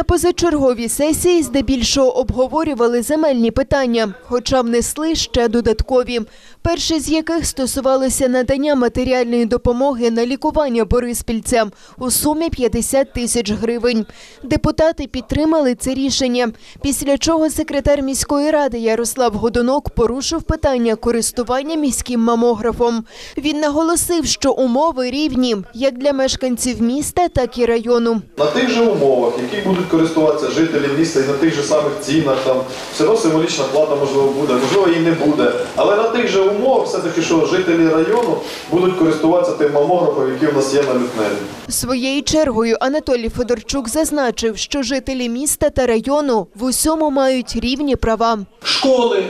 На позачерговій сесії здебільшого обговорювали земельні питання, хоча внесли ще додаткові. Перші з яких стосувалися надання матеріальної допомоги на лікування бориспільцям у сумі 50 тисяч гривень. Депутати підтримали це рішення, після чого секретар міської ради Ярослав Годунок порушив питання користування міським мамографом. Він наголосив, що умови рівні як для мешканців міста, так і району. На тих же умовах, які будуть користуватися жителі міста і на тих же самих цінах, там все одно символічна плата можливо буде, можливо і не буде. Але на тих же умовах все-таки, що жителі району будуть користуватися тим мамографом, який в нас є на лютневі. Своєю чергою Анатолій Федорчук зазначив, що жителі міста та району в усьому мають рівні права. Школи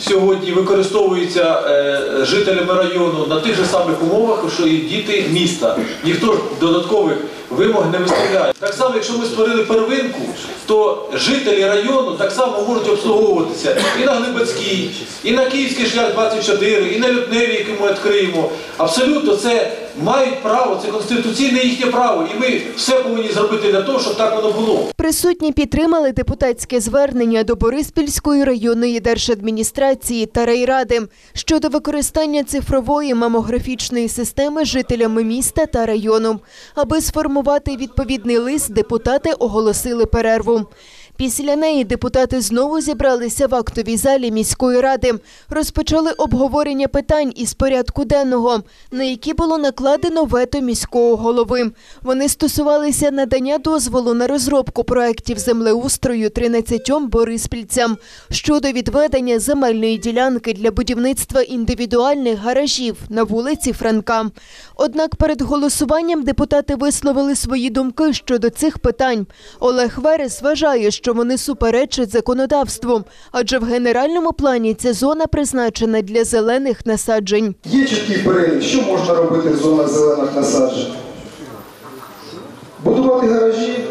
сьогодні використовуються е, жителями району на тих же самих умовах, що і діти міста. Ніхто ж додаткових вимог не виставляє. Так само, якщо ми створили первинку, то жителі району так само можуть обслуговуватися і на Глибацькій, і на Київський шлях 24, і на Лютневі, який ми відкриємо. Абсолютно це мають право, це конституційне їхнє право. І ми все повинні зробити для того, щоб так воно було. Присутні підтримали депутатське звернення до Бориспільської районної держадміністрації та райради щодо використання цифрової мамографічної системи жителями міста та району. Аби сформувати відповідний лист, депутати оголосили перерву. Після неї депутати знову зібралися в актовій залі міської ради, розпочали обговорення питань із порядку денного, на які було накладено вето міського голови. Вони стосувалися надання дозволу на розробку проєктів землеустрою 13 бориспільцям щодо відведення земельної ділянки для будівництва індивідуальних гаражів на вулиці Франка. Однак перед голосуванням депутати висловили свої думки щодо цих питань. Олег Верес вважає, що вони суперечать законодавству, адже в генеральному плані ця зона призначена для зелених насаджень. Є чіткий перелік, що можна робити в зонах зелених насаджень. Будувати гаражі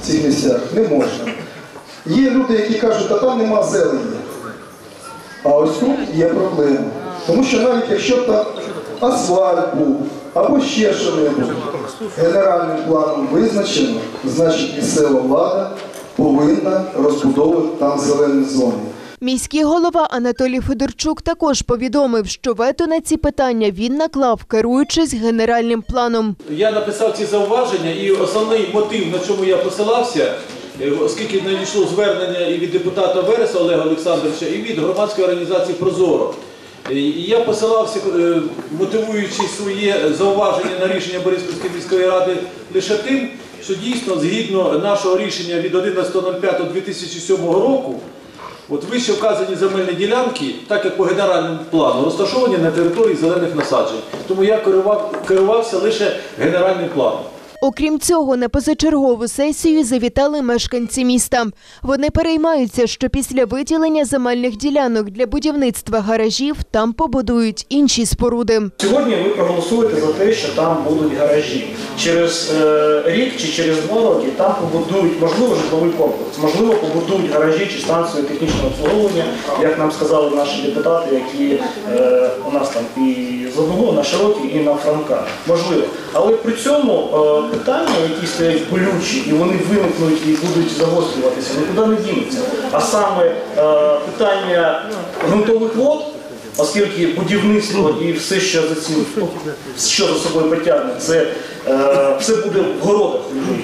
в цих місцях не можна. Є люди, які кажуть, а там нема зелені. А ось тут є проблема. Тому що навіть якщо там асфальт був або ще що-небудь генеральним планом визначено, значить місцева влада повинна розбудовувати там зелені зони. Міський голова Анатолій Федорчук також повідомив, що вето на ці питання він наклав, керуючись генеральним планом. Я написав ці зауваження, і основний мотив, на чому я посилався, е, оскільки надійшло звернення і від депутата Вереса Олега Олександровича, і від громадської організації Прозоро. Е, І я посилався, е, мотивуючи своє зауваження на рішення Бориспільської міської ради лише тим, що дійсно згідно нашого рішення від 11.05.2007 року, От вище вказані земельні ділянки, так як по генеральному плану, розташовані на території зелених насаджень. Тому я керував, керувався лише генеральним планом. Окрім цього, на позачергову сесію завітали мешканці міста. Вони переймаються, що після виділення земельних ділянок для будівництва гаражів там побудують інші споруди. Сьогодні ви проголосуєте за те, що там будуть гаражі. Через е, рік чи через два роки там побудують, можливо, житловий комплекс, можливо, побудують гаражі чи станцію технічного обслуговування, як нам сказали наші депутати, які е, у нас там і з одного на широкий, і на Франка. Можливо. Але при цьому е, питання, які стоять болючі, і вони виникнуть і будуть загострюватися, нікуди не дінуться. А саме е, питання ґрунтових вод. Оскільки будівництво і все, що за цим що за собою потягне, це е, все буде в городах.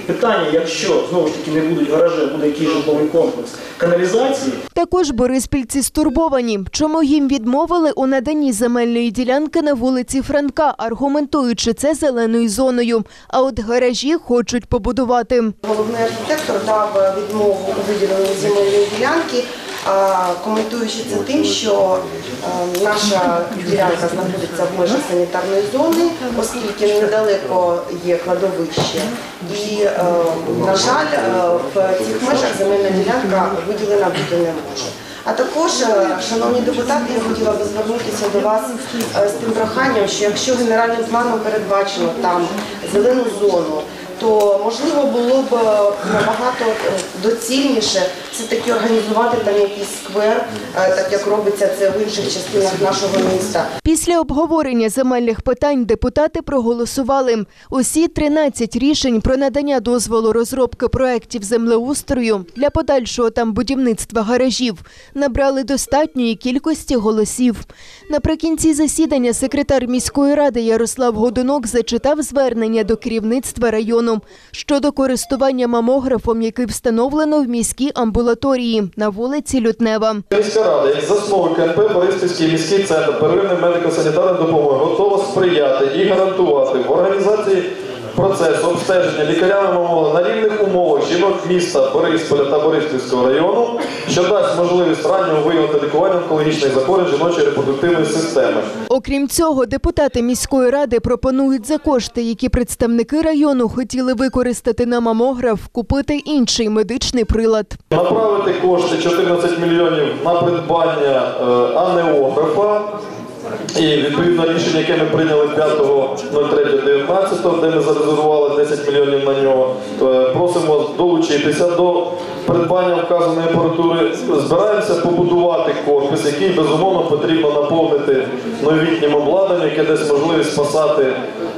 Питання, якщо знову ж таки не будуть гаражі, буде якийсь житловий комплекс каналізації, Також бориспільці стурбовані, чому їм відмовили у наданні земельної ділянки на вулиці Франка, аргументуючи це зеленою зоною. А от гаражі хочуть побудувати. Головний архітектор дав відмову у виділенні земельної ділянки, коментуючи це тим, що е, наша ділянка знаходиться в межах санітарної зони, оскільки недалеко є кладовище. І, е, на жаль, е, в цих межах земельна ділянка виділена бути не може. А також, е, шановні депутати, я хотіла би звернутися до вас е, з тим проханням, що якщо генеральним планом передбачено там зелену зону, то можливо було б е, набагато е, доцільніше все-таки організувати там якийсь сквер, е, так як робиться це в інших частинах нашого міста. Після обговорення земельних питань депутати проголосували. Усі 13 рішень про надання дозволу розробки проєктів землеустрою для подальшого там будівництва гаражів набрали достатньої кількості голосів. Наприкінці засідання секретар міської ради Ярослав Годунок зачитав звернення до керівництва району щодо користування мамографом, який встановлено в міській амбулаторії на вулиці Лютнева. Міська рада, як засновник КНП Бориспільський міський центр первинної медико-санітарної допомоги готова сприяти і гарантувати в організації процесу обстеження лікарями мамоли на рівних умовах жінок міста Борисполя та Бориспільського району, що дасть можливість раннього виявити лікування онкологічних захворювань жіночої репродуктивної системи. Окрім цього, депутати міської ради пропонують за кошти, які представники району хотіли використати на мамограф, купити інший медичний прилад. Направити кошти 14 мільйонів на придбання е, анеографа. І відповідно рішення, яке ми прийняли 5.03.19, де ми зарезервували 10 мільйонів на нього, е, просимо долучитися до придбання вказаної апаратури. Збираємося побудувати корпус, який безумовно потрібно наповнити новітнім обладнанням, яке дасть можливість спасати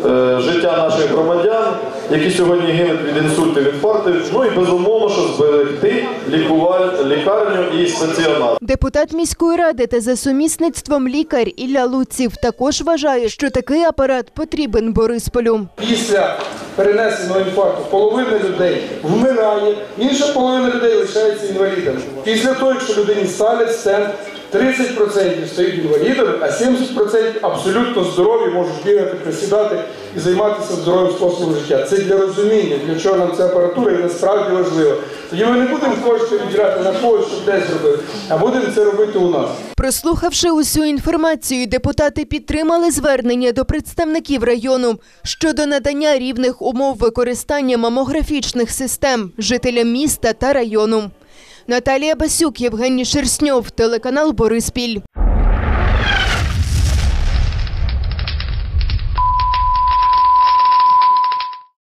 е, життя наших громадян, які сьогодні гинуть від інсультів, інфарктів. Ну і безумовно, що зберегти лікуваль, лікарню і стаціонар. Депутат міської ради та за сумісництвом лікар Ілля Луців також вважає, що такий апарат потрібен Борисполю. після перенесеного інфаркту половина людей вмирає, інша половина людей лишається інвалідами. Після того, якщо людині ставлять стенд, 30% стають інвалідами, а 70% абсолютно здорові, можуть бігати, присідати і займатися здоровим способом життя. Це для розуміння, для чого нам ця апаратура і насправді важливо. Тоді ми не будемо кошти відділяти на когось, щоб десь робити, а будемо це робити у нас. Прослухавши усю інформацію, депутати підтримали звернення до представників району щодо надання рівних умов використання мамографічних систем жителям міста та району. Наталія Басюк, Євгеній Шерстньов, телеканал Бориспіль.